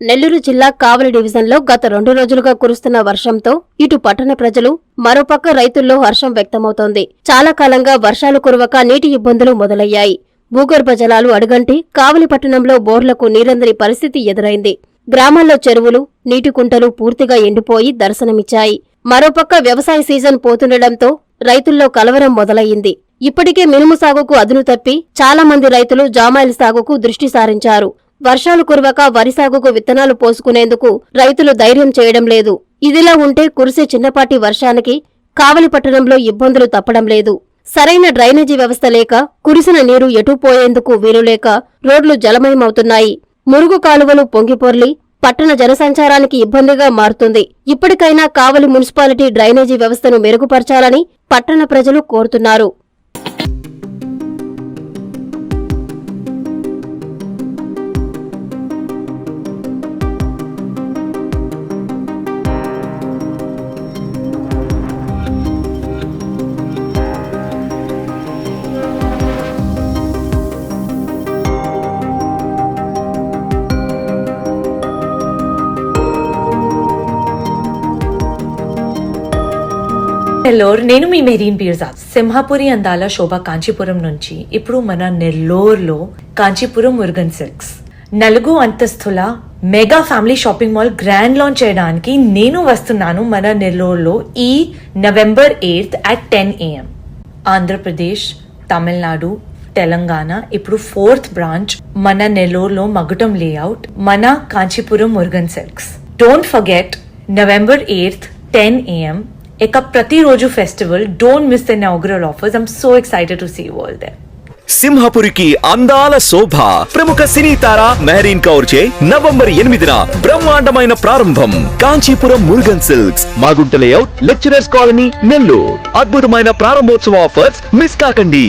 నెల్లూరు జిల్లా కావలి డివిజన్లో గత రెండు రోజులుగా కురుస్తున్న వర్షంతో ఇటు పట్టణ ప్రజలు మరోపక్క రైతుల్లో హర్షం వ్యక్తమవుతోంది. చాలా కాలంగా వర్షాలు కురవక నీటి ఇబ్బందులు మొదలయ్యాయి. భూగర్భ జలాలు అడుగంటి కావలి పట్టణంలో బోర్లకు నీరందని పరిస్థితి ఎదురైంది. గ్రామాల్లో చెరువులు నీటి కుంటలు పూర్తిగా ఎండిపోయి దర్శనమిచ్చాయి. మరోపక్క వ్యవసాయ సీజన్ పోతుండటంతో రైతుల్లో కలవరం మొదలయ్యింది. ఇప్పటికే మినుము సాగుకు అదును తప్పి చాలా మంది రైతులు జామాయిల సాగుకు దృష్టి సారించారు. వర్షాలు కురవక వరి సాగుకు విత్తనాలు పోసుకునేందుకు రైతులు ధైర్యం చేయడం లేదు. ఇదిలా ఉంటే కురిసే చిన్నపాటి వర్షానికి కావలి పట్టణంలో ఇబ్బందులు తప్పడం లేదు. సరైన డ్రైనేజీ వ్యవస్థ లేక కురిసిన నీరు ఎటూ పోయేందుకు వీలులేక రోడ్లు జలమయమవుతున్నాయి. మురుగు కాలువలు పొంగిపొర్లి పట్టణ జనసంచారానికి ఇబ్బందిగా మారుతుంది. ఇప్పటికైనా కావలి మున్సిపాలిటీ డ్రైనేజీ వ్యవస్థను మెరుగుపరచాలని పట్టణ ప్రజలు కోరుతున్నారు. నెల్లూరు నేను మీ మెరీన్ బీర్జా సింహాపురి అందాల శోభ కాంచీపురం నుంచి ఇప్పుడు మన నెల్లూరులో కాంచీపురం మురుగన్ సిల్క్స్. నలుగు అంతస్తుల mega family shopping mall grand launch చేయడానికి నేను వస్తున్నాను మన నెల్లూరులో ఈ November eighth at ten AM Andhra Pradesh Tamil Nadu Telangana ఇప్పుడు ఫోర్త్ బ్రాంచ్ మన నెల్లూరులో మగుటం లేఅవుట్ మన Kanchipuram Murugan Silks. Don't forget November eighth ten AM ఇక ప్రతిరోజు festival. Don't miss the inaugural offers I'm so excited to see all they సింహపురికి అందాల శోభ. ప్రముఖ సినీ తార మెహరీన్ కౌర్ చే నవంబర్ ఎనిమిదిన బ్రహ్మాండమైన ప్రారంభం. Kanchipuram Murugan Silks. Magunta layout lecturers colony Nellore. అద్భుతమైన ప్రారంభోత్సవ ఆఫర్స్ మిస్ కాకండి.